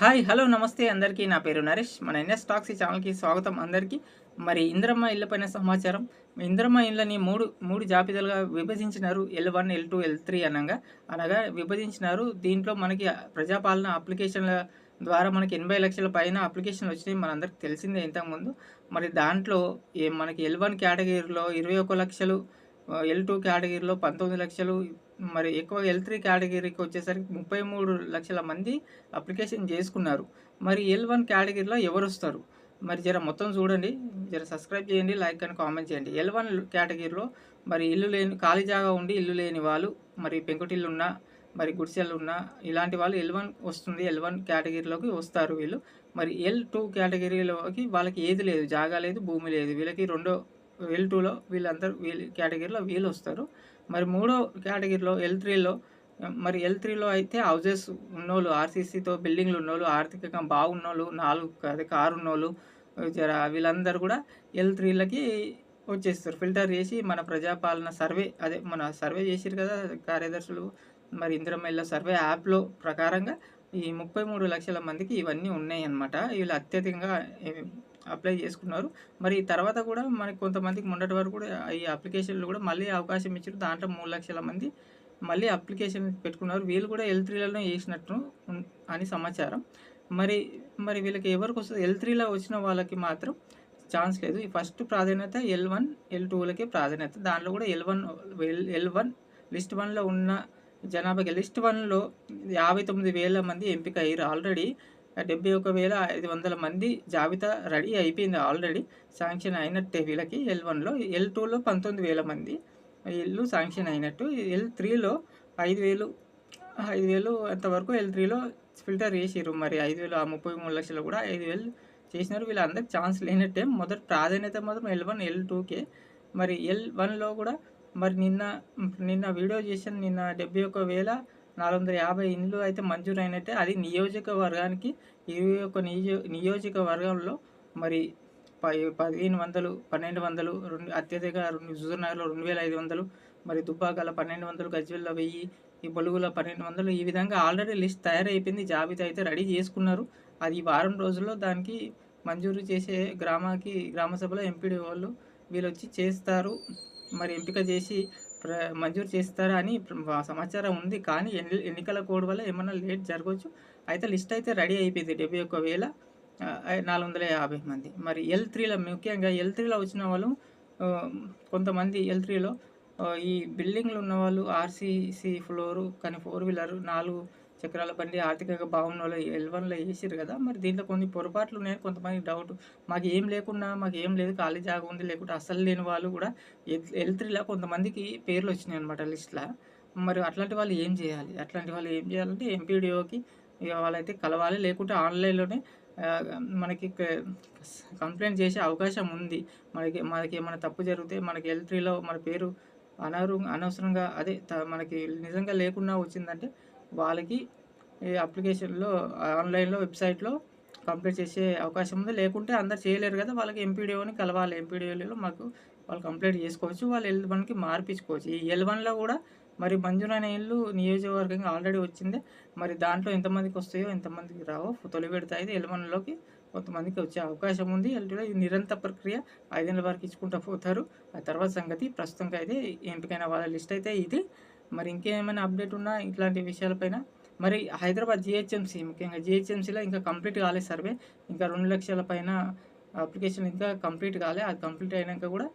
Hi hello నమస్తే అందరికీ. నా పేరు నరేష్. మన ఎన్ఎస్ టాక్సీ ఛానల్కి స్వాగతం అందరికీ. మరి ఇంద్రమ్మ ఇళ్ళ పైన సమాచారం. ఇంద్రమ్మ ఇళ్ళని మూడు మూడు జాబితాలుగా విభజించినారు. L one L two L three అనగా అనగా విభజించినారు. దీంట్లో మనకి ప్రజాపాలన అప్లికేషన్ల ద్వారా మనకి ఎనభై లక్షల పైన అప్లికేషన్లు వచ్చినాయి. మనందరికి తెలిసిందే ఇంతకుముందు. మరి దాంట్లో ఏ మనకి ఎల్ వన్ కేటగిరీలో ఇరవై ఒక లక్షలు ఎల్ టూ కేటగిరీలో పంతొమ్మిది లక్షలు మరి ఎక్కువ ఎల్ త్రీ కేటగిరీకి వచ్చేసరికి ముప్పై మూడు లక్షల మంది అప్లికేషన్ చేసుకున్నారు. మరి ఎల్ వన్ కేటగిరీలో ఎవరు వస్తారు? మరి జర మొత్తం చూడండి. జర సబ్స్క్రైబ్ చేయండి లైక్ కానీ కామెంట్ చేయండి. ఎల్ వన్ కేటగిరీలో మరి ఇల్లు లేని ఖాళీ జాగా ఉండి ఇల్లు లేని వాళ్ళు మరి పెంకుటిల్లు ఉన్నా మరి గుడిసెలు ఉన్నా ఇలాంటి వాళ్ళు ఎల్ వన్ వస్తుంది. ఎల్ వన్ కేటగిరీలోకి వస్తారు వీళ్ళు. మరి ఎల్ టూ కేటగిరీలోకి వాళ్ళకి ఏది లేదు. జాగా లేదు భూమి లేదు. వీళ్ళకి రెండో ఎల్ టూలో వీళ్ళందరూ వీళ్ళ కేటగిరీలో వీళ్ళు వస్తారు. మరి మూడో కేటగిరీలో ఎల్ త్రీలో మరి ఎల్ త్రీలో అయితే హౌజెస్ ఉన్నోళ్ళు ఆర్సీసీతో బిల్డింగ్లు ఉన్నోళ్ళు ఆర్థికంగా బాగున్నోళ్ళు నాలుగు అదే కారు ఉన్నోళ్ళు జర వీళ్ళందరూ కూడా ఎల్ త్రీలకి వచ్చేస్తారు. ఫిల్టర్ చేసి మన ప్రజాపాలన సర్వే అదే మన సర్వే చేసారు కదా కార్యదర్శులు మరి ఇందిరమ్మ సర్వే యాప్లో ప్రకారంగా ఈ ముప్పై మూడు లక్షల మందికి ఇవన్నీ ఉన్నాయి అన్నమాట వీళ్ళు అత్యధికంగా అప్లై చేసుకున్నారు. మరి తర్వాత కూడా మనకి కొంతమందికి మొన్నటి వరకు కూడా ఈ అప్లికేషన్లు కూడా మళ్ళీ అవకాశం ఇచ్చారు. దాంట్లో మూడు లక్షల మంది మళ్ళీ అప్లికేషన్ పెట్టుకున్నారు. వీళ్ళు కూడా ఎల్ త్రీలలో వేసినట్టు అని సమాచారం. మరి మరి వీళ్ళకి ఎవరికి వస్తుంది? ఎల్ త్రీలో వచ్చిన వాళ్ళకి మాత్రం ఛాన్స్ లేదు. ఈ ఫస్ట్ ప్రాధాన్యత ఎల్ వన్ ఎల్ టూలకే ప్రాధాన్యత. దాంట్లో కూడా L one L L one list వన్లో ఉన్న జనాభాకి లిస్ట్ వన్లో యాభై తొమ్మిది వేల మంది ఎంపిక అయ్యారు ఆల్రెడీ డెబ్బై ఒక వేల ఐదు వందల మంది జాబితా రెడీ అయిపోయింది ఆల్రెడీ శాంక్షన్ అయినట్టే వీళ్ళకి. ఎల్ వన్లో ఎల్ టూలో పంతొమ్మిది వేల మంది. ఎల్లు శాంక్షన్ అయినట్టు. ఎల్ త్రీలో ఐదు వేలు ఐదు వేలు అంతవరకు ఎల్ త్రీలో ఫిల్టర్ చేసారు మరి ఐదు వేలు ఆ ముప్పై మూడు లక్షలు కూడా ఐదు వేలు చేసినారు. వీళ్ళందరికి ఛాన్స్ లేనట్టే. మొదటి ప్రాధాన్యత మాత్రం ఎల్ వన్ ఎల్ టూకే మరి ఎల్ వన్లో కూడా మరి నిన్న నిన్న వీడియో చేసిన నిన్న డెబ్బై ఒక వేల నాలుగు వందల యాభై ఇండ్లు అయితే మంజూరు అయినట్టే అది నియోజకవర్గానికి ఇరవై ఒక నియో నియోజకవర్గంలో మరి పదిహేను వందలు పన్నెండు వందలు రెండు అత్యధిక రెండు హుజూర్నగర్లో రెండు వేల ఐదు వందలు మరి దుబ్బాకల పన్నెండు వందలు గజ్వెల్లో వెయ్యి ఈ బొలుగుల పన్నెండు వందలు ఈ విధంగా ఆల్రెడీ లిస్ట్ తయారైపోయింది. జాబితా అయితే రెడీ చేసుకున్నారు. అది వారం రోజుల్లో దానికి మంజూరు చేసే గ్రామాకి గ్రామ సభలో ఎంపీడీ వాళ్ళు వీళ్ళు వచ్చి చేస్తారు. మరి ఎంపిక చేసి ప్ర మంజూరు చేస్తారా అని సమాచారం ఉంది. కానీ ఎన్ని ఎన్నికల కోడ్ వల్ల ఏమన్నా లేట్ జరగవచ్చు అయితే లిస్ట్ అయితే రెడీ అయిపోయింది డెబ్బై ఒక్క వేల నాలుగు వందల యాభై మంది. మరి ఎల్ త్రీలో ముఖ్యంగా ఎల్ త్రీలో వచ్చిన వాళ్ళు కొంతమంది ఎల్ త్రీలో ఈ బిల్డింగ్లు ఉన్నవాళ్ళు ఆర్సీసీ ఫ్లోరు కానీ ఫోర్ వీలర్ నాలుగు చక్రాల బండి ఆర్థికంగా బాగున్న వాళ్ళు ఎల్ వన్లో వేసారు కదా మరి దీంట్లో కొన్ని పొరపాట్లు ఉన్నాయి కొంతమంది డౌట్. మాకు ఏం లేకున్నా మాకు ఏం లేదు ఖాళీ జాగా ఉంది లేకుంటే అసలు లేని వాళ్ళు కూడా ఎల్ త్రీలో కొంతమందికి పేర్లు వచ్చినాయి అనమాట లిస్ట్లో. మరి అట్లాంటి వాళ్ళు ఏం చేయాలి? అట్లాంటి వాళ్ళు ఏం చేయాలంటే ఎంపీడీఓకి వాళ్ళైతే కలవాలి లేకుంటే ఆన్లైన్లోనే మనకి కంప్లైంట్ చేసే అవకాశం ఉంది. మనకి మనకి ఏమైనా తప్పు జరిగితే మనకి ఎల్ త్రీలో మన పేరు అనవసరంగా అదే మనకి నిజంగా లేకుండా వచ్చిందంటే వాళ్ళకి ఈ అప్లికేషన్లో ఆన్లైన్లో వెబ్సైట్లో కంప్లీట్ చేసే అవకాశం ఉంది. లేకుంటే అందరు చేయలేరు కదా వాళ్ళకి ఎంపీడీఓని కలవాలి. ఎంపీడీఓలో మాకు వాళ్ళు కంప్లీట్ చేసుకోవచ్చు. వాళ్ళు ఎల్ వన్కి మార్పించుకోవచ్చు ఈ ఎల్ వన్లో కూడా మరి మంజూరైన ఇల్లు నియోజకవర్గంగా ఆల్రెడీ వచ్చింది. మరి దాంట్లో ఎంతమందికి వస్తాయో ఎంతమందికి రావో తొలి పెడతాయి ఎల్ వన్లోకి కొంతమందికి వచ్చే అవకాశం ఉంది. ఎల్టీలో ఈ నిరంతర ప్రక్రియ ఐదేళ్ళ వరకు ఇచ్చుకుంటూ పోతారు. ఆ తర్వాత సంగతి ప్రస్తుతంగా అయితే ఎంపికైన వాళ్ళ లిస్ట్ అయితే ఇది. మరి ఇంకేమైనా అప్డేట్ ఉన్నా ఇట్లాంటి విషయాలపైన? మరి హైదరాబాద్ జిహెచ్ఎంసీ ముఖ్యంగా జిహెచ్ఎంసీలో ఇంకా కంప్లీట్ కాలేదు సర్వే. ఇంకా రెండు లక్షల పైన అప్లికేషన్ ఇంకా కంప్లీట్ కాలే. అది కంప్లీట్ అయినాక కూడా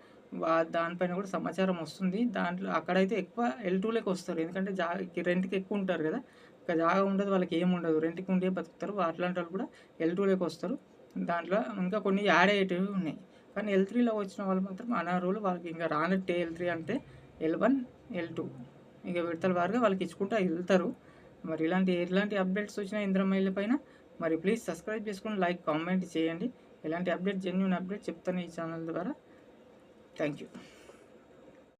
దానిపైన కూడా సమాచారం వస్తుంది. దాంట్లో అక్కడైతే ఎక్కువ ఎల్ టూలోకి వస్తారు. ఎందుకంటే జా రెంట్కి ఎక్కువ ఉంటారు కదా. ఇంకా జాగా ఉండదు వాళ్ళకి ఏమి ఉండదు. రెంట్కి ఉండే బతుకుతారు. అట్లాంటి వాళ్ళు కూడా ఎల్ టూలోకి వస్తారు. దాంట్లో ఇంకా కొన్ని యాడ్ అయ్యేటివి ఉన్నాయి. కానీ ఎల్ త్రీలో వచ్చిన వాళ్ళు మాత్రం అనర్హులు వాళ్ళకి ఇంకా రానట్టే ఎల్ త్రీ అంటే ఎల్ వన్ ఎల్ టూ ఇక విడతల వారుగా వాళ్ళకి ఇచ్చుకుంటూ వెళ్తారు. మరి ఇలాంటి ఎలాంటి అప్డేట్స్ వచ్చినా ఇంద్రమైల పైన మరి ప్లీజ్ సబ్స్క్రైబ్ చేసుకుని లైక్ కామెంట్ చేయండి. ఇలాంటి అప్డేట్ జెన్యున్ అప్డేట్ చెప్తాను ఈ ఛానల్ ద్వారా. Thank you